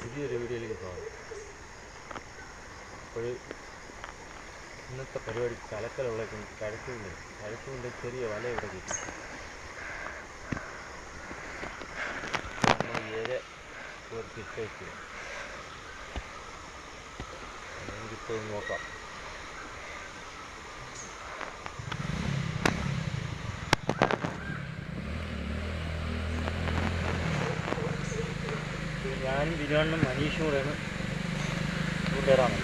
പുതിയൊരു വീഡിയോയിലേക്ക് സ്വാഗതം അപ്പോൾ ഇന്നത്തെ പരിപാടി കലക്കലുള്ള കഴക്കുണ്ട് കഴക്കുണ്ട് ചെറിയ വല ഇവിടെ കിട്ടി. ഏഴ് ഇട്ടേക്ക് നമുക്കിപ്പോൾ നോക്കാം. ഞാനും ബിരിയാണും മനീഷും കൂടെയാണ് കൂട്ടുകാരാണ്.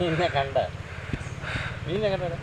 മീനെ കണ്ട. മീനെ കണ്ടടാ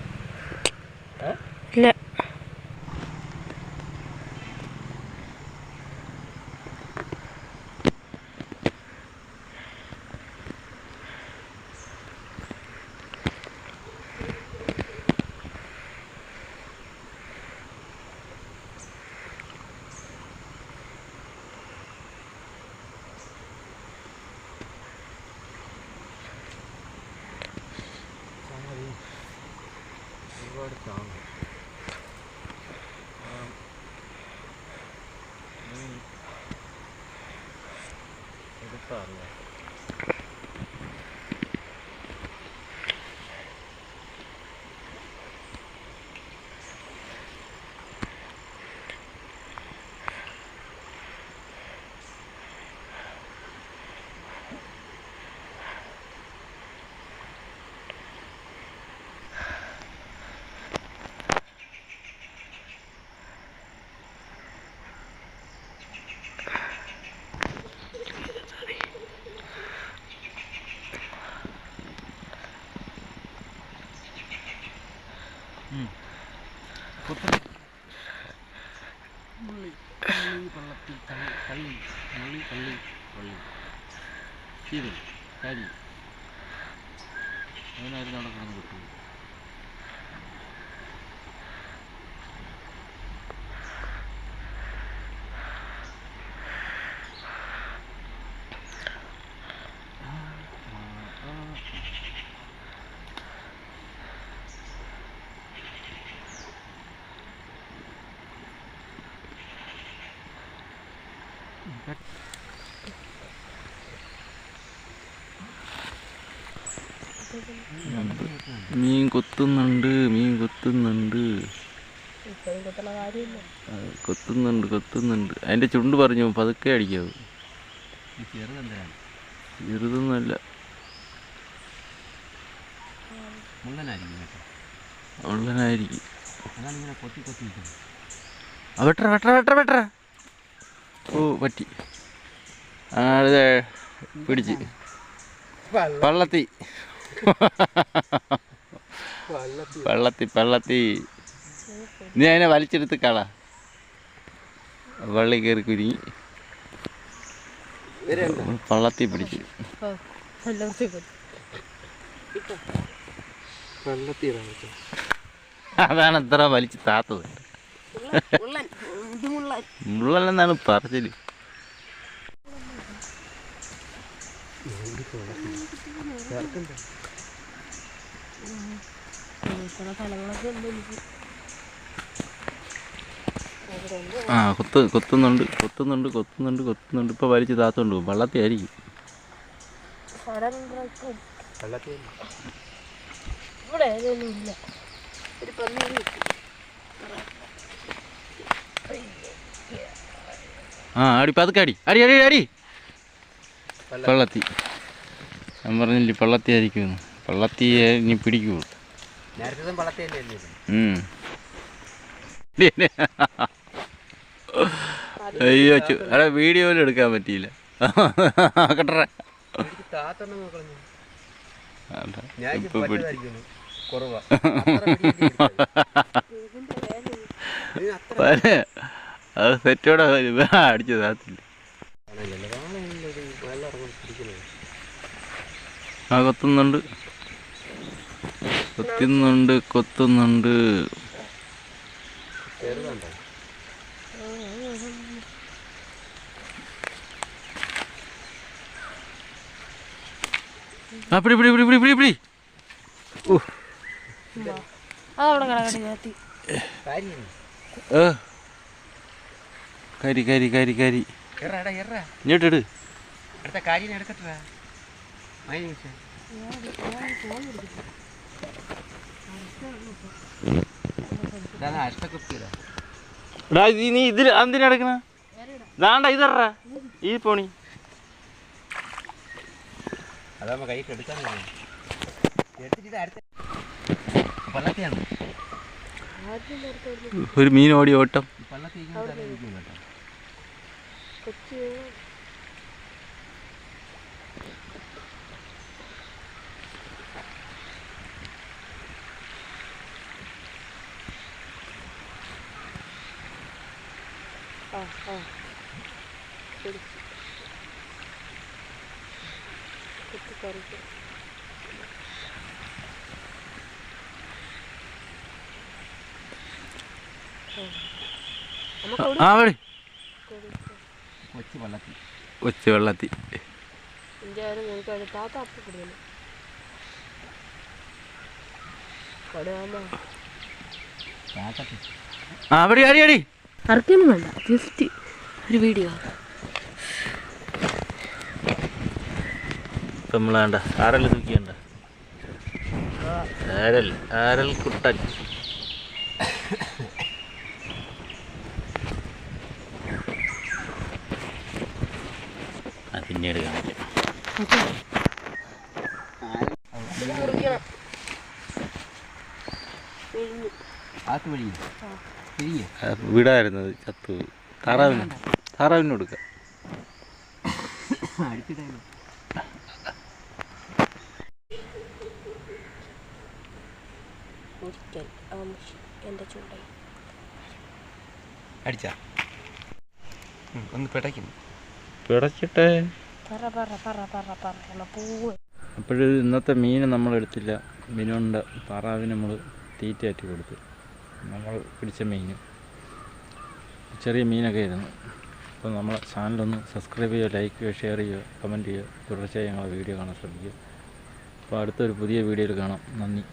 മുള്ളി മുള്ളി വെള്ളത്തിൽ തള്ളി തള്ളി മുള്ളി തള്ളി പള്ളി ശരി കാരി അതിനായിരുന്നു അവിടെ കിടന്ന് കിട്ടും മീൻ കൊത്തുന്നുണ്ട് മീൻ കൊത്തുന്നുണ്ട്. കൊത്തുന്നുണ്ട് കൊത്തുന്നുണ്ട്. അതിന്റെ ചുണ്ട് പറഞ്ഞു പതുക്കെ അടിക്കാവ്. ചെറുതൊന്നല്ല ഉള്ളനായിരിക്കും വെട്ടറ വെട്ടറ വെട്ടറ വെട്ടറ. ഓ പറ്റി. ഇത് പിടിച്ച്. പള്ളത്തി. പള്ളത്തി. പള്ളത്തി നീ അതിനെ വലിച്ചെടുത്ത് കള. വള്ളി കയറി കുരുങ്ങി. പള്ളത്തി പിടിച്ച്. അതാണ് എത്ര വലിച്ച് താത്തത്. ഇത് മുള്ളൻ. മുള്ളലെന്നാണ് പറച്ചിൽ ആ കൊത്ത് കൊത്തുന്നുണ്ട് കൊത്തുന്നുണ്ട് കൊത്തുന്നുണ്ട് കൊത്തുന്നുണ്ട്. ഇപ്പൊ വലിച്ച് താത്തുണ്ട് വള്ളത്തി ആയിരിക്കും ഇവിടെ ഒരു പന്നീര് ആ അടി പതുക്കെ അടി അടി അടി. അടി പള്ളത്തി. ഞാൻ പറഞ്ഞില്ലേ പള്ളത്തി ആയിരിക്കുമെന്ന് പള്ളത്തി ഇനി പിടിക്കുള്ളൂ നേരത്തെ പള്ളത്തെ അല്ലേ ഉം. പിന്നെ അയ്യോ അവിടെ വീഡിയോയിൽ വീഡിയോ പോലും എടുക്കാൻ പറ്റിയില്ല. കട്ടറ. ഇപ്പൊ പിടിച്ചു കുറവാ. അത് സെറ്റോടെ അടിച്ചു താത്തില്ല. ആ കൊത്തുന്നുണ്ട് കൊത്തുന്നുണ്ട്. കൊത്തുന്നുണ്ട് ആ ഓ ഏ. കരി കരി കരി കരി. ഇങ്ങോട്ടിട് നീ ഇതിൽ എന്തിനാ എടുക്കണ? ദാണ്ട ഇതറ. ഈ പോണി. അതാകുമ്പോ എടുക്കാൻ ഒരു മീൻ ഓടി ഓട്ടം ഈ പള്ളത്തി ഇരിക്കുന്ന സ്ഥലം ഇരിക്കും കേട്ടോ കൊച്ചു. ആ ആ. പിടിച്ചു കുത്തിക്കറിക്ക് ആ. പള്ളത്തി ഒച്ച വെള്ളത്തി അടി അടി അറക്കൊന്നും വേണ്ട. ജസ്റ്റ് ഒരു വീഡിയോ ഇപ്പം നമ്മളാണ്ട ആരൽ തൂക്കിയണ്ട? ആരൽ ആരൽ കുട്ടൻ. പിന്നീട് കാണിക്കാം. വിടായിരുന്നത് ചത്തു താറാവിന്. താറാവിന് കൊടുക്ക. അടിച്ചാ. ഒന്ന് പിടയ്ക്കുന്നു പിടച്ചിട്ടെ. പറ പറ പറ പറ പറ എന്ന പൂവ്. അപ്പോൾ ഇന്നത്തെ മീൻ നമ്മൾ എടുത്തില്ല മീനുണ്ട്. താറാവിന് നമ്മൾ തീറ്റയാറ്റി കൊടുത്തു. നമ്മൾ പിടിച്ച മീൻ. ചെറിയ മീനൊക്കെ ആയിരുന്നു. അപ്പോൾ നമ്മളെ ചാനലൊന്ന് സബ്സ്ക്രൈബ് ചെയ്യുക ലൈക്ക് ചെയ്യുക ഷെയർ ചെയ്യുക കമന്റ് ചെയ്യുക. തുടർച്ചയായി ഞങ്ങളെ വീഡിയോ കാണാൻ ശ്രമിക്കുക. അപ്പോൾ അടുത്തൊരു പുതിയ വീഡിയോയിൽ കാണാം. നന്ദി.